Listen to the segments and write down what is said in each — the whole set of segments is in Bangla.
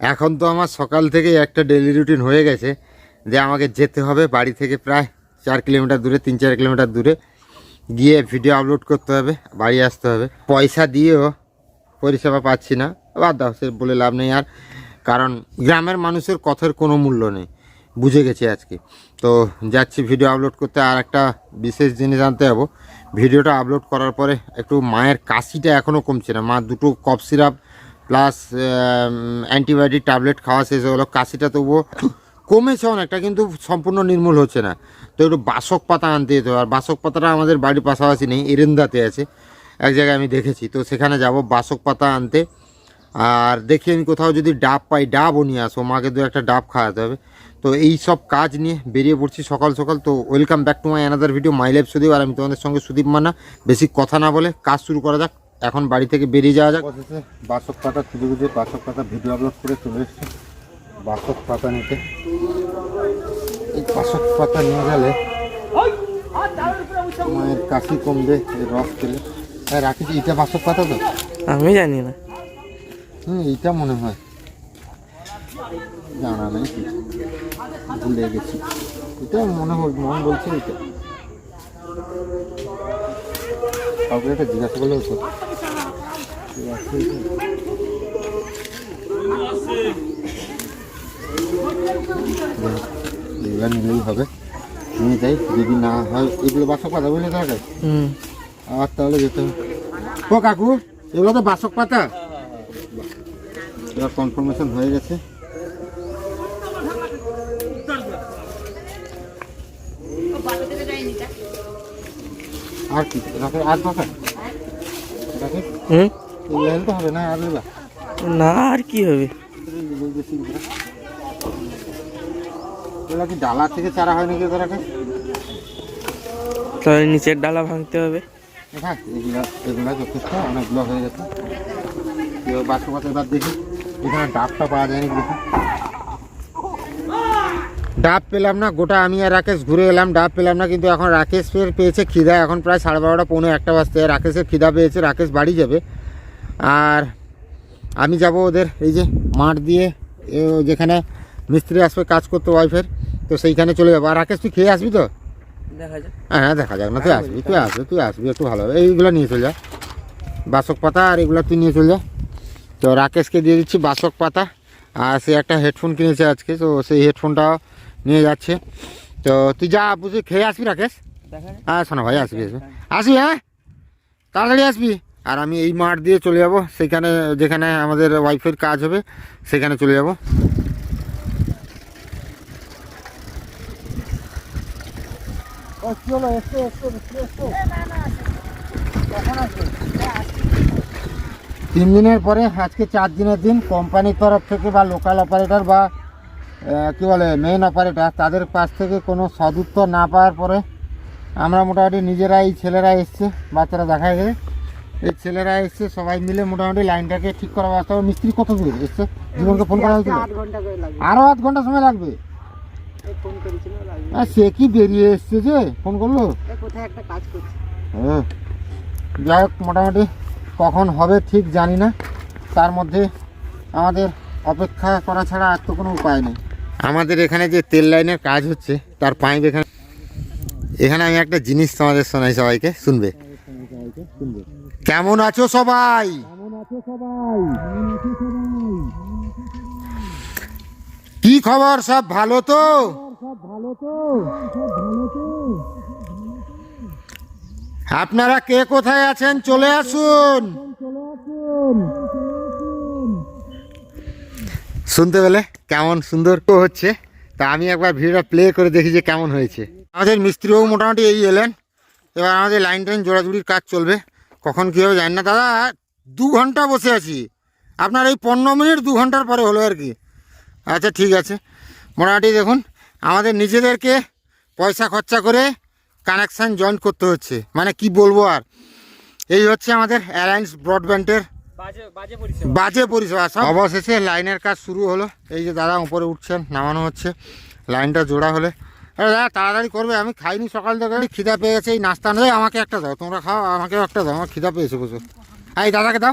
এখন তো আমার সকাল থেকে একটা ডেলি রুটিন হয়ে গেছে যে আমাকে যেতে হবে বাড়ি থেকে প্রায় চার কিলোমিটার দূরে, তিন চার কিলোমিটার দূরে। গিয়ে ভিডিও আপলোড করতে হবে, বাড়ি আসতে হবে। পয়সা দিয়েও পরিষেবা পাচ্ছি না, বাদ দাও, সে বলে লাভ নেই আর। কারণ গ্রামের মানুষের কথার কোনো মূল্য নেই, বুঝে গেছি আজকে। তো যাচ্ছি ভিডিও আপলোড করতে, আর একটা বিশেষ জিনিস জানতে যাব। ভিডিওটা আপলোড করার পরে একটু মায়ের কাশিটা এখনও কমছে না। মা দুটো cough syrup plus antibiotic tablet খাওয়া শেষ হলো কাশিটা তবুও কমেছে অনেকটা, কিন্তু সম্পূর্ণ নির্মূল হচ্ছে না। তো একটু বাসক পাতা আনতে যেতে হবে, আর বাসক পাতাটা আমাদের বাড়ির পাশাপাশি নেই, এরেন্দাতে আছে। এক জায়গায় আমি দেখেছি, তো সেখানে যাব বাসক পাতা আনতে। আর দেখি আমি কোথাও যদি ডাব পাই, ডাবও নিয়ে আসো মাকে দু একটা ডাব খাওয়াতে হবে। তো এই সব কাজ নিয়ে বেরিয়ে পড়ছি সকাল সকাল, তো welcome back to my another video my life Sudip. আর আমি তোমাদের সঙ্গে সুদীপ মান্না, বেশি কথা না বলে কাজ শুরু করা যাক। এখন বাড়ি থেকে বেরিয়ে যাওয়া যাক। বাসক পাতা খুঁজে খুঁজে বাসক পাতা ভিডিও আপলোড করে চলে এসেছি। বাসক পাতা নিতে। এই বাসক পাতা নিয়ে গেলে মায়ের কাশি কমবে এই রস পেলে হ্যাঁ রাখিছি এটা বাসক পাতা তো? আমি জানি না। হুম এইটা মনে হয়। জানা নেই কি। ভুলে গেছি। এটা মনে হয় মন বলছে এটা। কাউকে একটা জিজ্ঞাসা করলে হতো এগুলো নিলেই হবে। নিয়ে যাই যদি না হয় এগুলো বাসক পাতা তাহলে হুম। আর তাহলে যেতে হবে। ও কাকু এগুলো তো বাসক পাতা। এবার কনফার্মেশন হয়ে গেছে। আর কি? রাখে আর পাকা রাখে হুম? তো হবে না আর না আর কি হবে? কি ডালা থেকে চারা হয় নাকি রাখে তাহলে নিচের ডালা ভাঙতে হবে। এগুলো এগুলো যথেষ্ট অনেকগুলো হয়ে গেছে। বাসক পাতা এবার দেখি এখানে ডাবটা পাওয়া যায়নি দেখি। ডাব পেলাম না গোটা আমি আর রাকেশ ঘুরে এলাম ডাব পেলাম না কিন্তু এখন রাকেশ ফের পেয়েছে খিদা। এখন প্রায় সাড়ে বারোটা পৌনে একটা বাজতে রাকেশের খিদা পেয়েছে রাকেশ বাড়ি যাবে। আর আমি যাব ওদের এই যে মাঠ দিয়ে যেখানে মিস্ত্রি আসবে কাজ করতে ওয়াইফের তো সেইখানে চলে যাব। আর রাকেশ তুই খেয়ে আসবি তো? দেখা যাক। হ্যাঁ দেখা যাক না তুই আসবি তুই আসবি তুই আসবি একটু ভালো হবে। এইগুলো নিয়ে চলে যা। বাসক পাতা আর এগুলো তুই নিয়ে চলে যা। তো রাকেশকে দিয়ে দিচ্ছি বাসক পাতা। আর সে একটা হেডফোন কিনেছে আজকে তো সেই হেডফোনটাও নিয়ে যাচ্ছে। তো তুই যা বুঝি খেয়ে আসবি রাকেশ? হ্যাঁ শোনো ভাই আসবি আসবি। আসবি হ্যাঁ? তাড়াতাড়ি আসবি। আর আমি এই মাঠ দিয়ে চলে যাব। সেখানে, যেখানে আমাদের ওয়াইফের কাজ হবে, সেখানে চলে যাব। তিন দিনের পরে, আজকে চার দিনের দিন কোম্পানির তরফ থেকে বা লোকাল অপারেটর বা কি বলে মেন অপারেটর তাদের পাশ থেকে কোনো সদুত্তর না পাওয়ার পরে, আমরা মোটামুটি নিজেরাই, ছেলেরা এসছে, বাচ্চারা দেখা গেছে। এই ছেলেরা এসছে সবাই মিলে মোটামুটি লাইনটাকে ঠিক করা ব্যবস্থা। মিস্ত্রি কত দূর এসছে জীবনকে ফোন করা হয়েছিল আরও আধ ঘণ্টা সময় লাগবে? সে কি বেরিয়ে এসছে যে? ফোন করল? হ্যাঁ যাই হোক মোটামুটি কখন হবে ঠিক জানি না। তার মধ্যে আমাদের অপেক্ষা করা ছাড়া আর তো কোনো উপায় নেই। আমাদের এখানে যে তেল লাইনের কাজ হচ্ছে তার পাইপ এখানে এখানে আমি একটা জিনিস তোমাদের শোনাই সবাইকে শুনবে। কেমন আছো সবাই? কি খবর? সব ভালো তো? আপনারা কে কোথায় আছেন? চলে আসুন। শুনতে পেলে? কেমন? সুন্দর তো হচ্ছে। তা আমি একবার ভিডিওটা প্লে করে দেখি যে কেমন হয়েছে। আমাদের মিস্ত্রিও মোটামুটি এই এলেন। এবার আমাদের লাইন টাইন জোড়াজুড়ির কাজ চলবে। কখন কী হবে জানি না দাদা দু ঘণ্টা বসে আছি। আপনার এই পনেরো মিনিট দু ঘণ্টার পরে হলো আর কি। আচ্ছা ঠিক আছে। মোটামুটি দেখুন আমাদের নিজেদেরকে পয়সা খরচা করে কানেকশান জয়েন করতে হচ্ছে। মানে কি বলব আর? এই হচ্ছে আমাদের অ্যালায়েন্স ব্রডব্যান্ডের বাজে পরিষেবা সব। অবশেষে লাইনের কাজ শুরু হলো। এই যে দাদা উপরে উঠছেন নামানো হচ্ছে। লাইনটা জোড়া হলে আরে দাদা, তাড়াতাড়ি করবে, আমি খাইনি সকাল থেকে। খিদা পেয়ে গেছে এই নাস্তা নেই, আমাকে একটা দাও, তোমরা খাও আমাকেও একটা দাও, আমার খিদা পেয়েছে প্রচুর। এই দাদাকে দাও।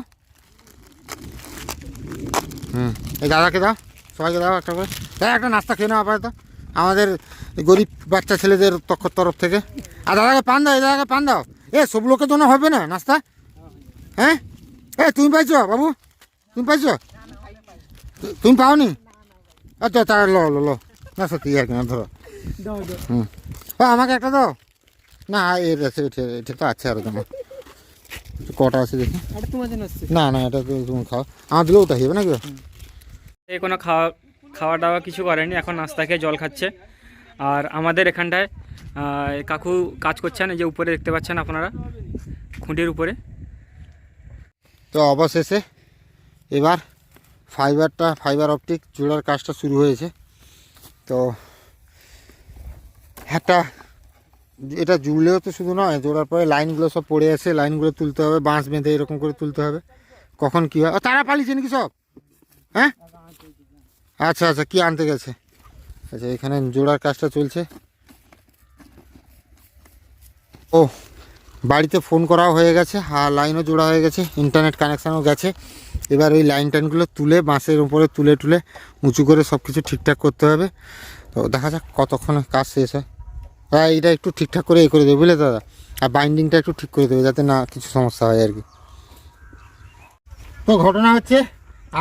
হুম, এই দাদাকে দাও, সবাইকে দাও একটা করে। দাদা, একটা নাস্তা খেয়ে নাও আপাতত। আমাদের গরিব বাচ্চা ছেলেদের তক- তরফ থেকে। আর দাদাকে পান দাও, এই দাদাকে পান দাও। এ সব লোকের জন্য হবে না নাস্তা? হ্যাঁ? এ, তুমি পাইছো, বাবু? তুমি পাইছো? তুমি পাওনি? আচ্ছা তা লো লো লো। না, সত্যি আর ধরো। হুম। ও আমাকে একটা দাও। না এর আছে এটা তো আছে আর তোমার কটা আছে দেখি। এটা তোমার জন্য আসছে। না না এটা তো তুমি খাও। আমার দিলেও তাই হবে নাকি? এই কোনো খাওয়া খাওয়া দাওয়া কিছু করেনি এখন নাস্তা খেয়ে জল খাচ্ছে। আর আমাদের এখানটায় কাকু কাজ করছেন এই যে উপরে দেখতে পাচ্ছেন আপনারা খুঁটির উপরে। তো অবশেষে এবার ফাইবারটা ফাইবার অপটিক জোড়ার কাজটা শুরু হয়েছে। তো একটা এটা জুড়লেও তো শুধু নয়, জোড়ার পরে লাইনগুলো সব পড়ে আছে, লাইনগুলো তুলতে হবে, বাঁশ বেঁধে এরকম করে তুলতে হবে। কখন কী হয়? তারা পালিয়েছে নাকি সব? হ্যাঁ? আচ্ছা আচ্ছা কি আনতে গেছে? আচ্ছা এখানে জোড়ার কাজটা চলছে। ও, বাড়িতে ফোন করাও হয়ে গেছে, আর লাইনও জোড়া হয়ে গেছে ইন্টারনেট কানেকশানও গেছে। এবার ওই লাইন টাইনগুলো তুলে, বাঁশের উপরে তুলে তুলে উঁচু করে সব কিছু ঠিকঠাক করতে হবে। তো দেখা যাক কতক্ষণে কাজ শেষ হয়। হ্যাঁ এটা একটু ঠিকঠাক করে এ করে দেবে বুঝলে দাদা? আর বাইন্ডিংটা একটু ঠিক করে দেবে যাতে না কিছু সমস্যা হয় আর কি। তো ঘটনা হচ্ছে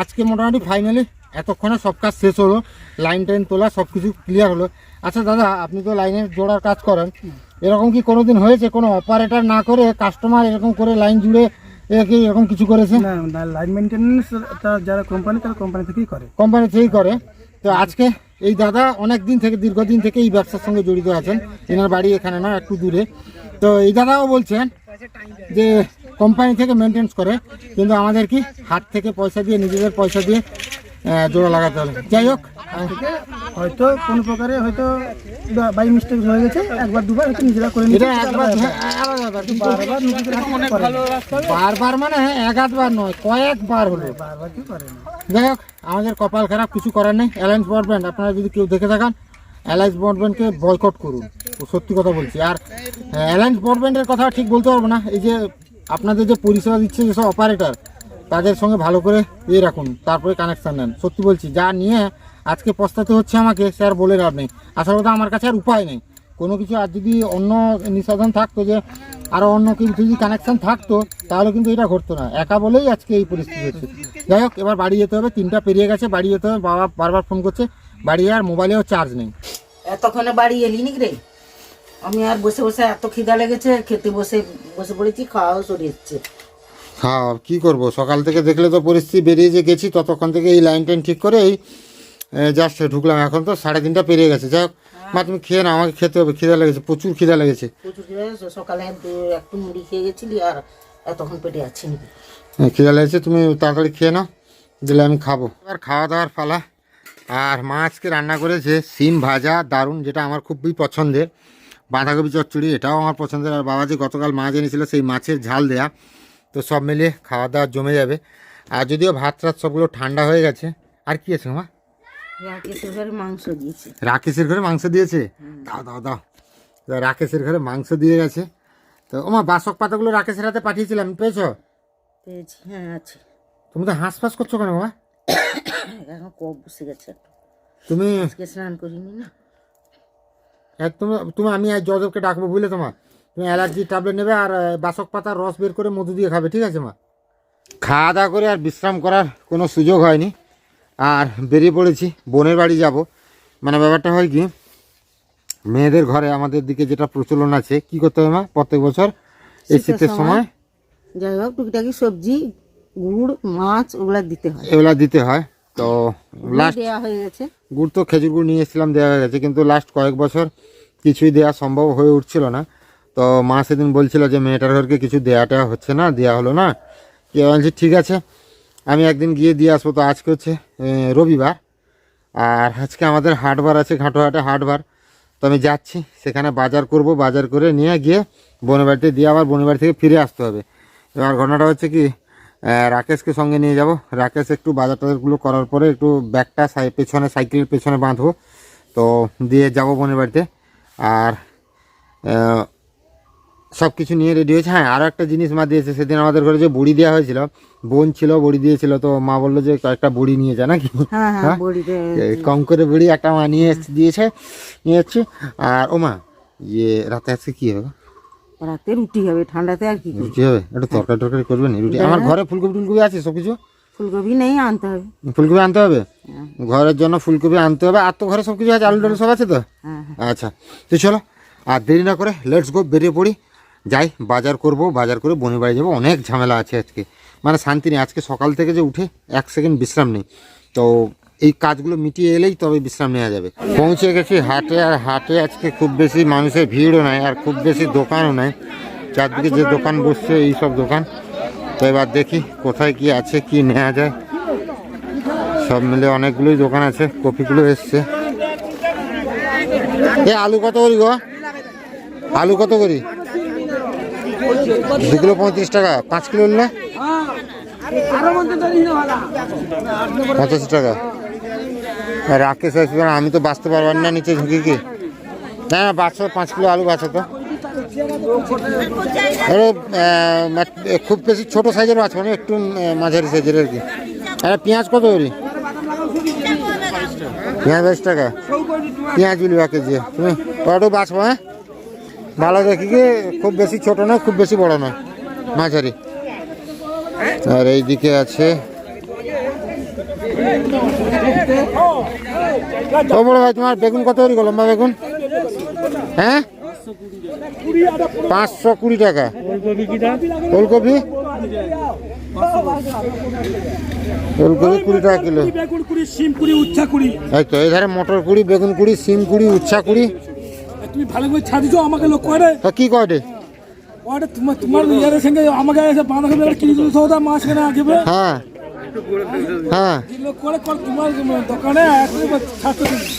আজকে মোটামুটি ফাইনালি এতক্ষণে সব কাজ শেষ হলো লাইন টাইন তোলা সব কিছু ক্লিয়ার হলো। আচ্ছা দাদা আপনি তো লাইনের জোড়ার কাজ করেন। এরকম কি কোনোদিন হয়েছে কোনো অপারেটর না করে কাস্টমার এরকম করে লাইন জুড়ে কি এরকম কিছু করেছে? না না লাইন মেনটেন্যান্স যারা কোম্পানি তারা কোম্পানি থেকেই করে। কোম্পানি থেকেই করে। তো আজকে এই দাদা অনেক দিন থেকে দীর্ঘদিন থেকে এই ব্যবসার সঙ্গে জড়িত আছেন। এনার বাড়ি এখানে না একটু দূরে। তো এই দাদাও বলছেন যে কোম্পানি থেকে মেনটেন্স করে কিন্তু আমাদের কি হাত থেকে পয়সা দিয়ে নিজেদের পয়সা দিয়ে জোড়া লাগাতে হবে। যাই হোক হয়তো কোনো প্রকারে হয়তো বাই মিস্টেক হয়ে গেছে একবার দুবার হয়তো নিজেরা করে এটা একবার হ্যাঁ, বারবার মানে এক আধবার নয় কয়েকবার হলো। বারবার কি করে না। যাই হোক, আমাদের কপাল খারাপ, কিছু করার নেই। অ্যালায়েন্স ব্রডব্যান্ড আপনারা যদি কেউ দেখে থাকেন অ্যালায়েন্স ব্রডব্যান্ডকে বয়কট করুন। সত্যি কথা বলছি। আর অ্যালায়েন্স ব্রডব্যান্ডের কথা ঠিক বলতে পারব না। এই যে আপনাদের যে পরিষেবা দিচ্ছে যেসব অপারেটর তাদের সঙ্গে ভালো করে ইয়ে রাখুন, তারপরে কানেকশান নেন। সত্যি বলছি, যা নিয়ে আজকে পস্তাতে হচ্ছে আমাকে, সে আর বলে লাভ নেই। আসল কথা আমার কাছে আর উপায় নেই। কোনো কিছু আর যদি অন্য নিষেধন থাকতো যে আরও অন্য কিছু যদি কানেকশান থাকতো তাহলে কিন্তু এটা ঘটতো না। একা বলেই আজকে এই পরিস্থিতি হচ্ছে। যাই হোক এবার বাড়ি যেতে হবে তিনটা পেরিয়ে গেছে বাড়ি যেতে হবে বাবা বারবার ফোন করছে বাড়ি আর মোবাইলেও চার্জ নেই। এতক্ষণে বাড়ি এলি নি রে? আমি আর বসে বসে এত খিদা লেগেছে খেতে বসে বসে পড়েছি খাওয়াও সরিয়েছে হ্যাঁ কি করব? সকাল থেকে দেখলে তো পরিস্থিতি বেরিয়ে যে গেছি ততক্ষণ থেকে এই লাইন টাইন ঠিক করে এই জাস্ট ঢুকলাম। এখন তো সাড়ে তিনটা পেরিয়ে গেছে। যাই হোক মা তুমি খেয়ে না আমাকে খেতে হবে। খিদা লেগেছে প্রচুর খিদা লেগেছে। প্রচুর খিদা লেগেছে। সকালে একটু মুড়ি খেয়ে গেছিলি আর এতক্ষণ পেটে হ্যাঁ, খিদা লেগেছে তুমি তাড়াতাড়ি খেয়ে নাও দিলে আমি খাব। আর খাওয়া দাওয়ার পালা। আর মা আজকে রান্না করেছে সিম ভাজা দারুণ যেটা আমার খুবই পছন্দের। বাঁধাকপি চচ্চড়ি এটাও আমার পছন্দের। আর বাবা যে গতকাল মাছ এনেছিল সেই মাছের ঝাল দেয়া। তো সব মিলিয়ে খাওয়া দাওয়া জমে যাবে। আর যদিও ভাত টাত সবগুলো ঠান্ডা হয়ে গেছে আর কি আছে মা? রাকেশের ঘরে মাংস দিয়েছে। রাকেশের ঘরে মাংস দিয়েছে? দাও দাও দাও। তো রাকেশের ঘরে মাংস দিয়ে গেছে। তো ওমা বাসক পাতাগুলো রাকেশের হাতে পাঠিয়েছিলাম পেয়েছ? পেয়েছি হ্যাঁ আছে। তুমি তো হাঁস ফাঁস করছ কেন মা এখন কব বসে গেছে তুমি আজকে স্নান করিনি না। একদম তুমি আমি আজ জজবকে ডাকবো বুঝলে তোমার তুমি অ্যালার্জি ট্যাবলেট নেবে আর বাসক পাতার রস বের করে মধু দিয়ে খাবে ঠিক আছে মা? খাওয়া দাওয়া করে আর বিশ্রাম করার কোনো সুযোগ হয়নি। আর বেরিয়ে পড়েছি বোনের বাড়ি যাব। মানে ব্যাপারটা হয় কি মেয়েদের ঘরে আমাদের দিকে যেটা প্রচলন আছে কি করতে হবে মা? প্রত্যেক বছর এই শীতের শীতের সময় যাই হোক টুকিটাকি সবজি গুড় মাছ ওগুলা দিতে হয়। এগুলা দিতে হয়। তো লাস্ট দেওয়া হয়ে গেছে। গুড় তো খেজুর গুড় নিয়ে এসেছিলাম দেওয়া হয়ে গেছে। কিন্তু লাস্ট কয়েক বছর কিছুই দেওয়া সম্ভব হয়ে উঠছিল না। তো মা সেদিন বলছিল যে মেয়েটার ঘরকে কিছু দেওয়াটা হচ্ছে না দেওয়া হলো না। কে বলছি ঠিক আছে আমি একদিন গিয়ে দিয়ে আসব তো আজকে হচ্ছে রবিবার। আর আজকে আমাদের হাটবার আছে, ঘাটোহাটে হাটবার। তো আমি যাচ্ছি, সেখানে বাজার করব, বাজার করে নিয়ে গিয়ে বোনের বাড়িতে দিয়ে আবার বোনের বাড়ি থেকে ফিরে আসতে হবে। এবার ঘটনাটা হচ্ছে কি রাকেশকে সঙ্গে নিয়ে যাব। রাকেশ একটু বাজার টাজারগুলো করার পরে একটু ব্যাগটা পেছনে, সাইকেলের পেছনে বাঁধবো। তো দিয়ে যাব বোনের বাড়িতে। আর সব কিছু নিয়ে রেডি হয়েছে। হ্যাঁ আরও একটা জিনিস মা দিয়েছে সেদিন আমাদের ঘরে যে বড়ি দেওয়া হয়েছিল বোন ছিল বড়ি দিয়েছিল তো মা বলল যে কয়েকটা বড়ি নিয়ে যা নাকি? হ্যাঁ হ্যাঁ হ্যাঁ? কম করে বড়ি একটা মা নিয়ে এসে দিয়েছে নিয়ে যাচ্ছি আর ও মা ইয়ে রাতে আজকে কী হবে? রাতে রুটি হবে ঠান্ডাতে আর কি রুটি হবে? একটু তরকারি টরকারি করবেন রুটি? আমার ঘরে ফুলকপি টুলকপি আছে সব কিছু ফুলকপি নেই আনতে হবে। ফুলকপি আনতে হবে? ঘরের জন্য ফুলকপি আনতে হবে আর তো ঘরে সব কিছু আছে আলু টালু সব আছে তো? হ্যাঁ হ্যাঁ। আচ্ছা তো চলো আর দেরি না করে লেটস গো বেরিয়ে পড়ি। যাই, বাজার করব, বাজার করে বনি বাড়ি যাব। অনেক ঝামেলা আছে আজকে। মানে শান্তি নেই। আজকে সকাল থেকে যে উঠে এক সেকেন্ড বিশ্রাম নেই। তো এই কাজগুলো মিটিয়ে এলেই তবে বিশ্রাম নেওয়া যাবে। পৌঁছে গেছি হাটে, আর হাটে আজকে খুব বেশি মানুষের ভিড়ও নাই, আর খুব বেশি দোকানও নাই। চারদিকে যে দোকান বসছে, এই সব দোকান। তো এবার দেখি কোথায় কি আছে, কি নেওয়া যায়। সব মিলে অনেকগুলোই দোকান আছে, কপিগুলো এসছে। এ, আলু কত করি গো? আলু কত করি? দু কিলো পঁয়ত্রিশ টাকা। পাঁচ কিলো নিলে? পঁচাশি টাকা। রাকেশ আসবে না, আমি তো বাঁচতে পারবার না নিচে ঝুঁকি কি? না না বাচ্চা পাঁচ কিলো আলু বাঁচো তো। খুব বেশি ছোট সাইজের বাঁচবো না একটু মাঝারি সাইজের আর কি। আরে পেঁয়াজ কত করি পেঁয়াজ বাইশ টাকা। পেঁয়াজ বিলি বা কেজি। তুমি ওটাও বাঁচবো হ্যাঁ? ভালো দেখি কি খুব বেশি ছোট নয় খুব বেশি বড় নয় মাঝারি। আর এইদিকে আছে। ও বড় ভাই তোমার বেগুন কত করে লম্বা বেগুন? হ্যাঁ? পাঁচশো কুড়ি টাকা। ফুলকপি? ফুলকপি কুড়ি টাকা কিলো। এই তো এধারে মটর কুড়ি বেগুন কুড়ি সিম কুড়ি উচ্ছা কুড়ি। তুমি ভালো করে ছাড় দিছো আমাকে লোক করে তা কি কয়টে? ওটা তোমার তোমার ইয়ারের সঙ্গে আমাকে এসে বাঁধাকপি একটা কিনে দিল সৌদা মাছ কেনা আগে হ্যাঁ। হ্যাঁ। লোক করে? কর।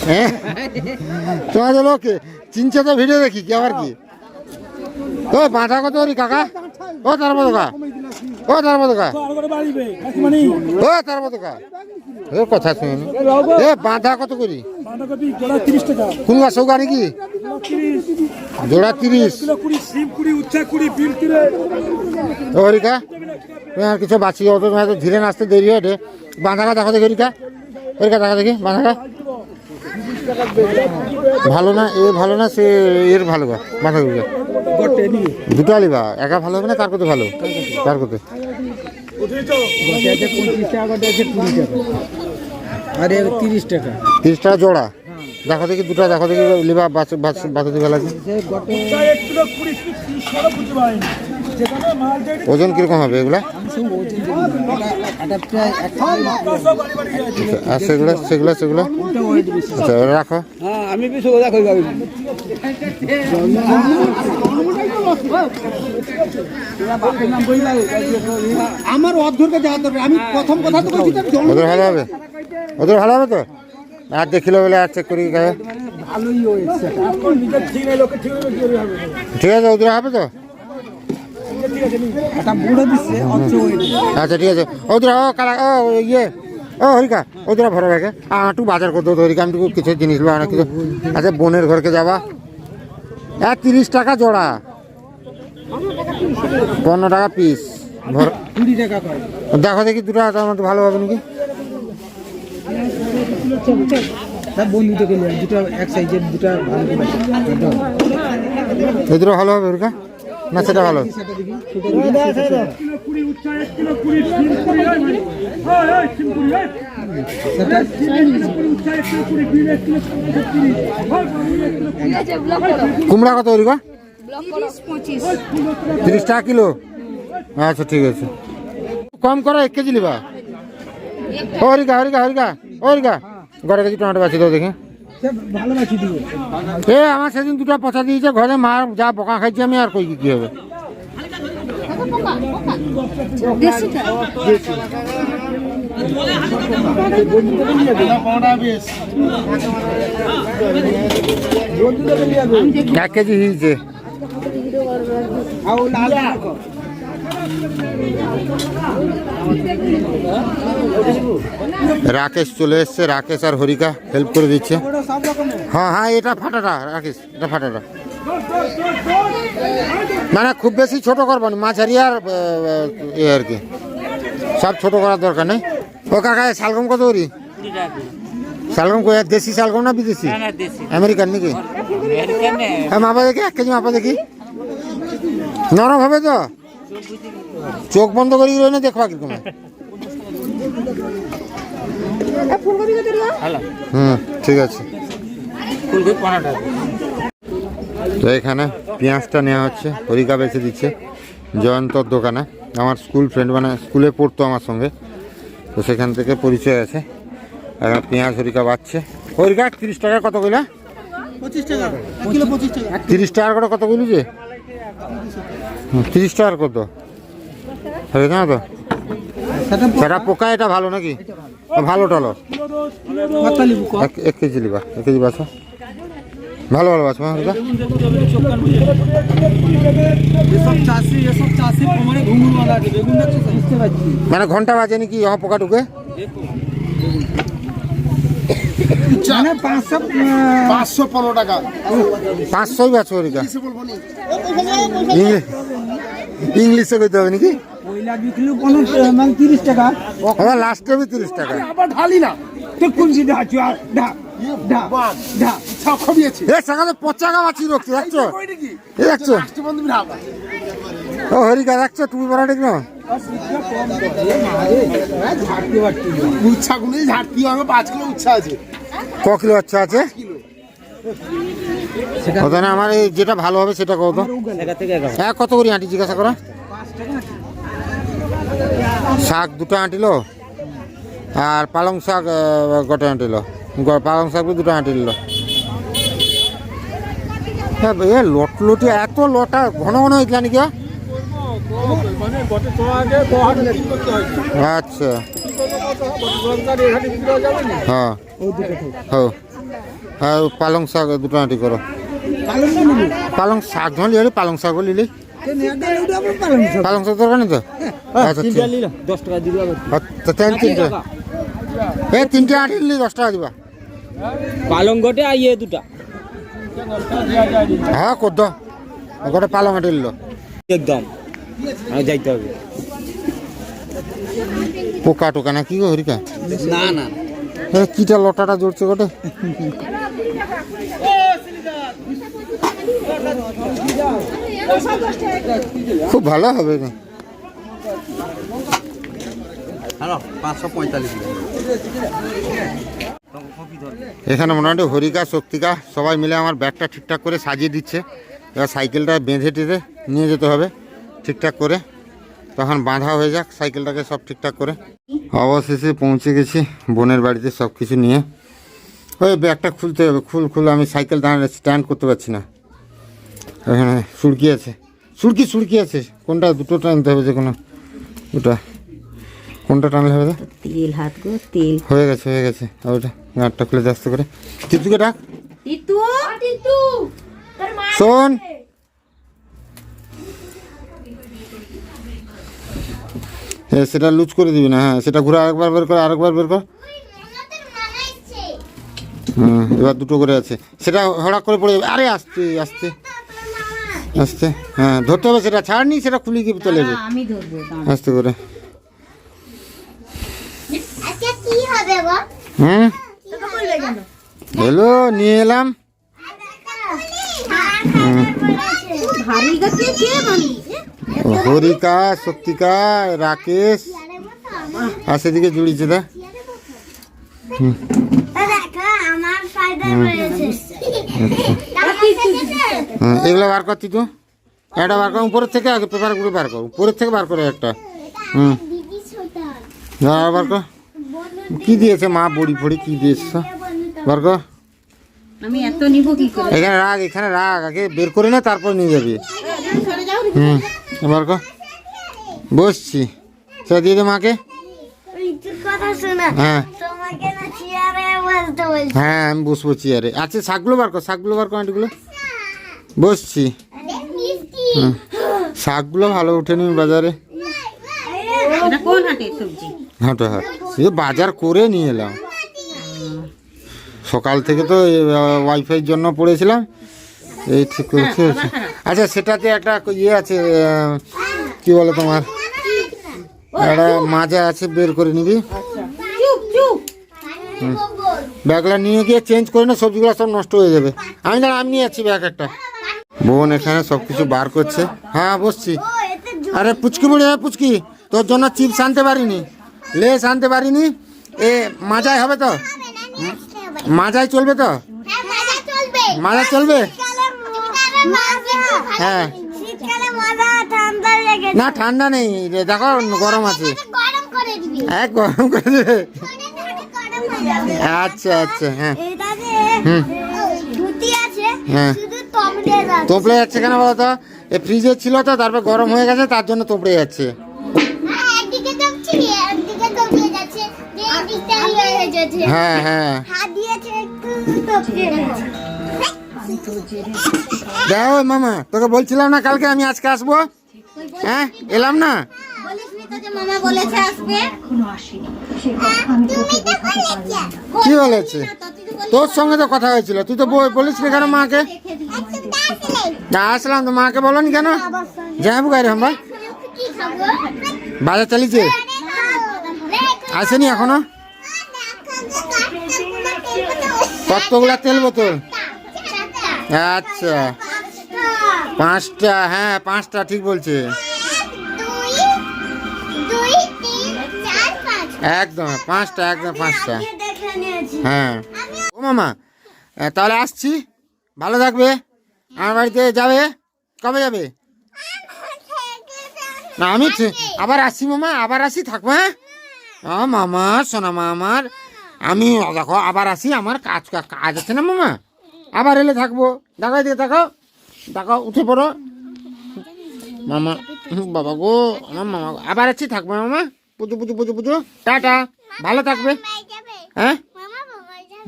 হ্যাঁ। লোকে চিনছে তো ভিডিও দেখি কি আবার কি? ও বাঁধা কত করি কাকা? ও তার মতো কা। ও তার মতো কা। করে ও তার মতো কা। কথা শুনি এ বাঁধা কত করি? বাঁধাকপি কোন সৌগা নাকি জোড়া তিরিশ। হরিকা কিছু বাঁচি অত ধীরে নাচতে দেরি হয় রে। বাঁধাটা দেখো দেখি হরিকা। হরিকা দেখা দেখি বাঁধাটা ভালো না এ ভালো না সে এর ভালো গা বাঁধাকপিটা দুটো আলিবা একা ভালো হবে না তার কত ভালো? তার কত? আরে তিরিশ টাকা। তিরিশ টাকা জোড়া? দেখো দেখি দুটো দেখো দেখি লিবা বাঁচাতে দেয় ওজন কীরকম হবে এগুলা? যায় আর সেগুলো সেগুলো সেগুলো? আচ্ছা রাখো। আমি আমার যাওয়া দরকার আমি প্রথম কথা তো বলছি হবে? ওদের ভালো হবে তো? আর দেখিলো বলে আর চেক করি গায়ে ঠিক আছে ওদের হবে তো? আচ্ছা ঠিক আছে। ওদের ও কালা ও ইয়ে। ও হরিকা ওদের ভরো আর একটু বাজার করতে হতো হরিকা আমি কিছু জিনিস অনেক কিছু। আচ্ছা বোনের ঘরকে যাবা। এক তিরিশ টাকা জোড়া। পনেরো টাকা পিস ভর কুড়ি টাকা দেখো দেখি দুটো মধ্যে ভালো হবে নাকি? গেলে দুটো এক সাইজের, দুটো ভালো ভালো হবে হরিকা না, সেটা ভালো। কুমড়া কত হরিকা তিরিশ টাকা কিলো? আচ্ছা ঠিক আছে। কম করো, এক কেজি ও হরিকা হরিকা হরিকা হরিকা। ঘরে কেজি টমেটো বাছি, দাও দেখি। এ, আমার সেদিন দুটো পচা দিয়েছে, ঘরে মা যা বোকা খাইছি, আমি আর কই, কি হবে? এক কেজি দেখো রাকেশ চলে এসছে রাকেশ আর হরিকা হেল্প করে দিচ্ছে। হ্যাঁ হ্যাঁ এটা ফাটাটা রাকেশ এটা ফাটাটা। মানে খুব বেশি ছোট করব না মাঝারি আর আহ, ইয়ে আর কি। সব ছোট করার দরকার নেই। ও কাকা শালগম কত করি? শালগম কই আর দেশি শালগম না বিদেশি? আমেরিকান নাকি? হ্যাঁ মাপা দেখি এক কেজি মাপা দেখি। নরম হবে তো? চোখ বন্ধ করি রয়ে দেখবা কি কীরকম হুম ঠিক আছে। তো এখানে পেঁয়াজটা নেওয়া হচ্ছে হরিকা বেছে দিচ্ছে জয়ন্তর দোকানে। আমার স্কুল ফ্রেন্ড মানে স্কুলে পড়তো আমার সঙ্গে তো সেখান থেকে পরিচয় আছে। এখন পেঁয়াজ হরিকা বাচ্ছে হরিকা তিরিশ টাকা কত কইলা? টাকা টাকা। তিরিশ টাকার করে কত কইলি যে? হুম, তিরিশ টাকার কত? হবে না তো সেটা পোকা? এটা ভালো নাকি? ভালো টলো। এক এক কেজি লিবা এক কেজি বাছো। ভালো ভালো বাছো পারছি। মানে ঘণ্টা বাজে নাকি হ্যাঁ পোকা ঢুকে? মানে পাঁচশো পনেরো টাকা। পাঁচশোই বাছো ইংলিশে কইতে হবে নাকি? বিক্রি মানে তিরিশ টাকা আমার লাস্টে তিরিশ টাকা। আবার ঢালি না। তো আর ঢা দেখছ? হরিকা তুমি বড় ঠিক না? উচ্ছা গুলো ঝাড়তি আমার পাঁচ কিলো উচ্ছা আছে। ক কিলো বাচ্চা আছে? না আমার এই যেটা ভালো হবে সেটা কত হ্যাঁ কত করি আঁটি জিজ্ঞাসা করো? শাক দুটো আঁটিলো। আর পালং শাক গোটা আঁটিলো। পালং শাক দুটো আঁটিলো। এ লট লটি এত লটা, ঘন ঘন হয়েছিল নাকি? আচ্ছা। হ্যাঁ। হ্যাঁ। হ্যাঁ পালং শাক দুটো আঁটি করো। পালং শাক ধর লিয়ে পালং শাক লিলি পালং শাক। দরকার নেই তো? আচ্ছা ঠিক দশ টাকা দিবে আচ্ছা তিন তিনটে। এ তিনটে আঁটি নিলি দশ টাকা দিবা। পালং গোটে আর ইয়ে দুটা। হ্যাঁ কদ্দ। গোটা পালং আঁটি নিল। একদম আমি যাইতে হবে। পোকা টোকা না কি গো হরিকা? না না। এ কিটা লটাটা জড়ছে গোটে? খুব ভালো হবে না। পাঁচশো পঁয়তাল্লিশ এখানে মোটামুটি হরিকা শক্তিকা সবাই মিলে আমার ব্যাগটা ঠিকঠাক করে সাজিয়ে দিচ্ছে। এবার সাইকেলটা বেঁধে টেঁধে নিয়ে যেতে হবে ঠিকঠাক করে। তখন বাঁধা হয়ে যাক সাইকেলটাকে সব ঠিকঠাক করে। অবশেষে পৌঁছে গেছি বোনের বাড়িতে সব কিছু নিয়ে। ওই ব্যাগটা খুলতে হবে খুল খুল আমি সাইকেল দাঁড়ানো স্ট্যান্ড করতে পারছি না। এখানে সুড়কি আছে। সুড়কি সুড়কি আছে। কোনটা? দুটো টানতে হবে যে কোনো ওটা কোনটা টানলে হবে? তেল হাত গো তেল। হয়ে গেছে হয়ে গেছে। আর ওটা গাঁটটা খুলে আসতে করে। চিতুকে ডাক। তিতু টিটু তোর শোন। সেটা লুজ করে দিবি না। হ্যাঁ সেটা ঘুরে আরেকবার বের কর আরেকবার বের কর। হুম এবার দুটো করে আছে। সেটা হঠাৎ করে পড়ে যাবে। আরে আসতে আসতে। আসতে হ্যাঁ ধরতে হবে সেটা ছাড়নি সেটা খুলে গিয়ে চলে যাবে আমি ধরবো আস্তে করে। আচ্ছা কি হবে গো হুম তোকে বলবে কেন? এলো নিয়ে এলাম। ভারী গাছে কে হরিকা শক্তিকা রাকেশ। আর সেদিকে জুড়িছে দা। দেখো আমার ফায়দা রয়েছে হুম, এগুলো বার করছি তো? একটা বার কর উপরের থেকে আগে পেপারগুলো বার কর উপরের থেকে বার করে একটা। হুম। বার কর। কি দিয়েছে মা বড়ি ফড়ি কি দিয়েছে? বার কর। আমি এত নিব কি করে? এখানে রাখ এখানে রাখ আগে বের করে না তারপর নিয়ে যাবি। হুম বার কর। বসছি। সেটা দিয়ে দে মাকে। হ্যাঁ। হ্যাঁ আমি বসবো চেয়ারে। আচ্ছা শাকগুলো বার কর শাকগুলো বার কর আন্টিগুলো। বসছি। শাকগুলো ভালো ওঠেনি বাজারে। হাঁটো হাট। বাজার করে নিয়ে এলাম। সকাল থেকে তো ওয়াইফাইয়ের জন্য পড়েছিলাম। এই ঠিক করেছি আচ্ছা সেটাতে একটা ইয়ে আছে কি বলে তোমার? একটা মাজা আছে বের করে নিবি। ব্যাগটা নিয়ে গিয়ে চেঞ্জ করে না সবজিগুলো সব নষ্ট হয়ে যাবে। আমি দাঁড়া আমি নিয়ে যাচ্ছি ব্যাগ একটা। বোন এখানে সব কিছু বার করছে। হ্যাঁ বসছি। আরে পুচকি মুড়ি হ্যাঁ পুচকি। তোর জন্য চিপস আনতে পারিনি। লেস আনতে পারিনি। এ মাজায় হবে তো? মাজায় চলবে তো? মাজা চলবে? হ্যাঁ। না ঠান্ডা নেই রে, দেখো গরম আছে। হ্যাঁ গরম করে দেবে। আচ্ছা আচ্ছা হ্যাঁ। আছে হ্যাঁ। তোপড়ে যাচ্ছে। কেন বলো তো? এ ফ্রিজে ছিল তো তারপর গরম হয়ে গেছে তার জন্য তোপড়ে যাচ্ছে। হ্যাঁ, হয়ে যাচ্ছে হ্যাঁ হ্যাঁ। দেখো মামা তোকে বলছিলাম না কালকে আমি আজকে আসব? হ্যাঁ এলাম না? মামা বলেছে বলেছে কি বলেছে? তোর সঙ্গে তো কথা হয়েছিল। তুই তো বল- বলিস নি কেন মাকে? না আসলাম তো মাকে বলনি কেন? যাব গাড়ি খাব বাজার চালিয়েছে? আসেনি এখনও? কতগুলা তেল বোতল? আচ্ছা। পাঁচটা। হ্যাঁ পাঁচটা ঠিক বলছে। একদম পাঁচটা একদম পাঁচটা। হ্যাঁ। ও মামা তাহলে আসছি। ভালো থাকবে। আমার বাড়িতে যাবে? কবে যাবে? না আমি আবার আসছি মামা আবার আসি থাকব হ্যাঁ? ও মামা সোনা মা আমার আমি দেখো আবার আসি আমার কাজ কাজ আছে না মামা? আবার এলে থাকব। দেখো এদিকে দেখো দেখো উঠে পড়ো। মামা হুম, বাবা গো আমার মামা। আবার আসছি থাকব মামা? পুজো পুজো পুজো পুজো টাটা। ভালো থাকবে। হ্যাঁ?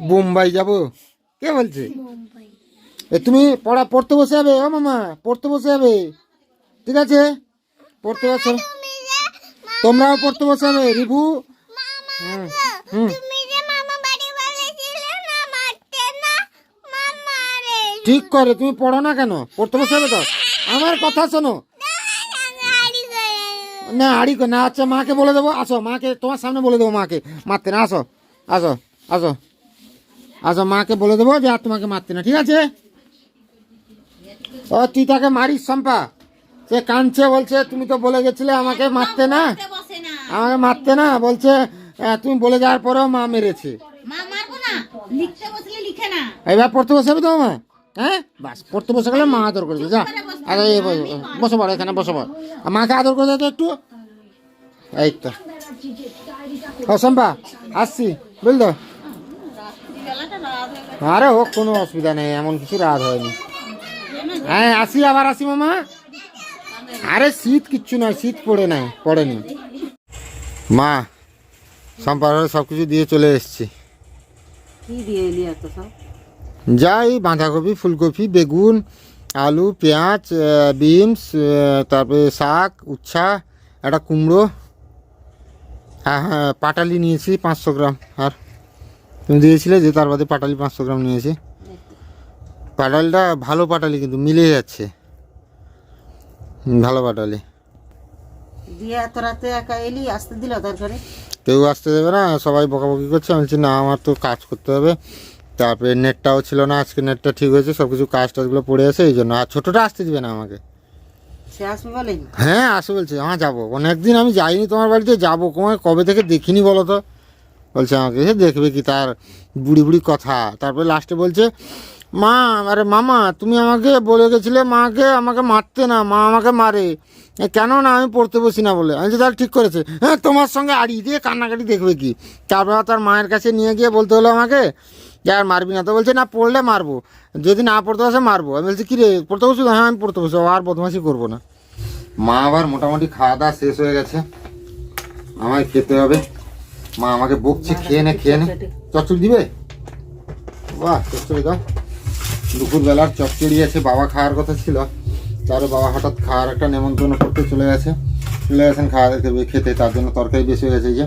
বোম্বাই যাব। কে বলছে? এ তুমি পড়া পড়তে বসে যাবে? ও মামা পড়তে বসে যাবে। ঠিক আছে? পড়তে বসে তোমরাও পড়তে বসে যাবে রিভু। হুম হুম। ঠিক করে তুমি পড়ো না কেন? পড়তে বসে যাবে তো? আমার কথা শোনো। না আড়ি না আচ্ছা মাকে বলে দেবো আসো মাকে তোমার সামনে বলে দেবো মাকে মারতে না আসো আসো আসো আসো মাকে বলে দেবো যে আর তোমাকে মারতে না ঠিক আছে? ও তুই তাকে মারিস শম্পা। সে কাঁদছে বলছে তুমি তো বলে গেছিলে আমাকে মারতে না। আমাকে মারতে না বলছে তুমি বলে যাওয়ার পরেও মা মেরেছে। এবার পড়তে বসে যাবে তো মা হ্যাঁ? পড়তে বসে গেলে মা আদর করে যা। আরে এখানে আর মাকে আদর করে তো একটু। এই তো। ও আসছি। আরে, হোক, কোনো অসুবিধা নেই, এমন কিছু রাত হয়নি। হ্যাঁ আসি আবার, আসি মামা। আরে, শীত কিচ্ছু নয়, শীত পড়ে নাই, পড়েনি। মা সম্পার সব কিছু দিয়ে চলে এসেছি। কি দিয়ে এলি এত সব? যাই বাঁধাকপি ফুলকপি বেগুন আলু পেঁয়াজ বিনস তারপরে শাক উচ্ছা একটা কুমড়ো। হ্যাঁ হ্যাঁ পাটালি নিয়েছি পাঁচশো গ্রাম। আর তুমি দিয়েছিলে যে তার বাদে পাটালি পাঁচশো গ্রাম নিয়েছি। পাটালিটা ভালো পাটালি কিন্তু মিলে যাচ্ছে। ভালো পাটালি। দিয়ে এত রাতে একা এলি আসতে দিল তরকারি কেউ আসতে দেবে না সবাই বকাবকি করছে। আমি বলছি না আমার তো কাজ করতে হবে। তারপরে নেটটাও ছিল না আজকে নেটটা ঠিক হয়েছে সব কিছু কাজ টাজগুলো পড়ে আছে এই জন্য। আর ছোটোটা আসতে দিবে না আমাকে। সে আসবে হ্যাঁ আসে বলছে হ্যাঁ যাব। অনেকদিন আমি যাইনি তোমার বাড়িতে যাব কমায় কবে থেকে দেখিনি বলো তো? বলছে আমাকে সে দেখবে কি তার বুড়ি বুড়ি কথা। তারপরে লাস্টে বলছে মা আরে মামা তুমি আমাকে বলে গেছিলে মাকে আমাকে মারতে না মা আমাকে মারে। কেন না আমি পড়তে বসি না বলে। আমি বলছি, তাহলে ঠিক করেছে। হ্যাঁ তোমার সঙ্গে আড়িয়ে দিয়ে কান্নাকাটি দেখবে কি? তারপর তার মায়ের কাছে নিয়ে গিয়ে বলতে হলো আমাকে যে আর মারবি না। তো বলছে, না, পড়লে মারবো। যদি না পড়তে বসে মারবো। আমি বলছি, কি রে, পড়তে বসবি? হ্যাঁ আমি পড়তে বসবো। আর বদমাশি করব না। মা আবার মোটামুটি খাওয়া দাওয়া শেষ হয়ে গেছে। আমায় খেতে হবে। মা আমাকে বকছে, খেয়ে নে খেয়ে নে। চচ্চড়ি দিবে? বাহ, চচ্চড়ি দাও। দুপুরবেলার চচ্চড়ি আছে, বাবা খাওয়ার কথা ছিল। তারও বাবা হঠাৎ খাওয়ার একটা নেমন্ত্রণ করতে চলে গেছে। চলে গেছেন খাওয়া দেখতে খেতে। তার জন্য তরকারি বেশি হয়ে গেছে যে।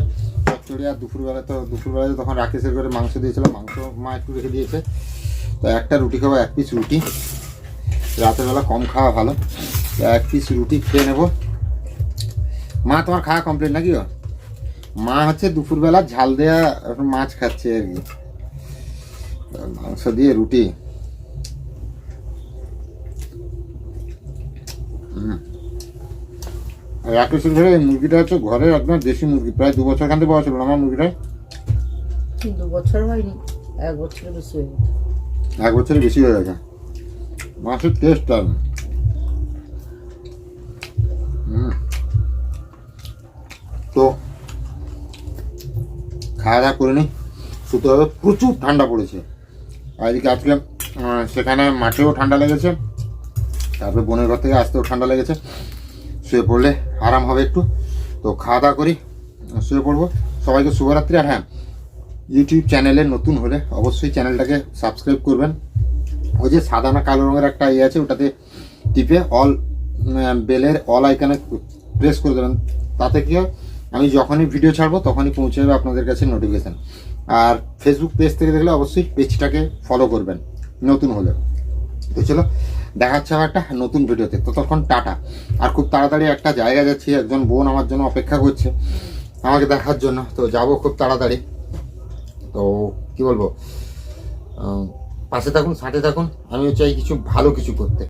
চচ্চড়ি আর দুপুরবেলা তো দুপুরবেলায় তখন রাকেশের করে মাংস দিয়েছিল মাংস মা একটু রেখে দিয়েছে। তো একটা রুটি খাব, এক পিস রুটি। তো রাতের বেলা কম খাওয়া ভালো। এক পিস রুটি খেয়ে নেব। মা, তোমার খাওয়া কমপ্লিট নাকি? মা হচ্ছে দুপুরবেলা ঝাল দেয়া মাছ খাচ্ছে আর কি। মাংস দিয়ে রুটি। আর এক পিস ধরে এই মুরগিটা হচ্ছে ঘরের একদম দেশি মুরগি প্রায় দু বছর খান বয়স হলো না আমার মুরগিটা? দু বছর হয়নি এক বছরের বেশি হয়ে এক বছরের বেশি হয়ে গেছে। মাছের টেস্ট আর তো খাওয়া দাওয়া করে নিই শুতে হবে প্রচুর ঠান্ডা পড়েছে। আর এদিকে আজকে সেখানে মাঠেও ঠান্ডা লেগেছে তারপরে বোনের ঘর থেকে আসতেও ঠান্ডা লেগেছে। শুয়ে পড়লে আরাম হবে একটু। তো খাওয়া দাওয়া করি, শুয়ে পড়ব। সবাইকে শুভরাত্রি আর হ্যাঁ ইউটিউব চ্যানেলে নতুন হলে অবশ্যই চ্যানেলটাকে সাবস্ক্রাইব করবেন। ওই যে সাদা না কালো রঙের একটা ইয়ে আছে, ওটাতে টিপে অল বেলের অল আইকানে প্রেস করে দেবেন। তাতে কী হয়, আমি যখনই ভিডিও ছাড়বো তখনই পৌঁছে যাবে আপনাদের কাছে নোটিফিকেশান আর ফেসবুক পেজ থেকে দেখলে অবশ্যই পেজটাকে ফলো করবেন, নতুন হলে। তো চলো দেখা হচ্ছে আবার একটা নতুন ভিডিওতে। ততক্ষণ টাটা। আর খুব তাড়াতাড়ি একটা জায়গা যাচ্ছি, একজন বোন আমার জন্য অপেক্ষা করছে আমাকে দেখার জন্য। তো যাব খুব তাড়াতাড়ি। তো কি বলব? পাশে থাকুন, সাথে থাকুন। আমিও চাই কিছু ভালো কিছু করতে।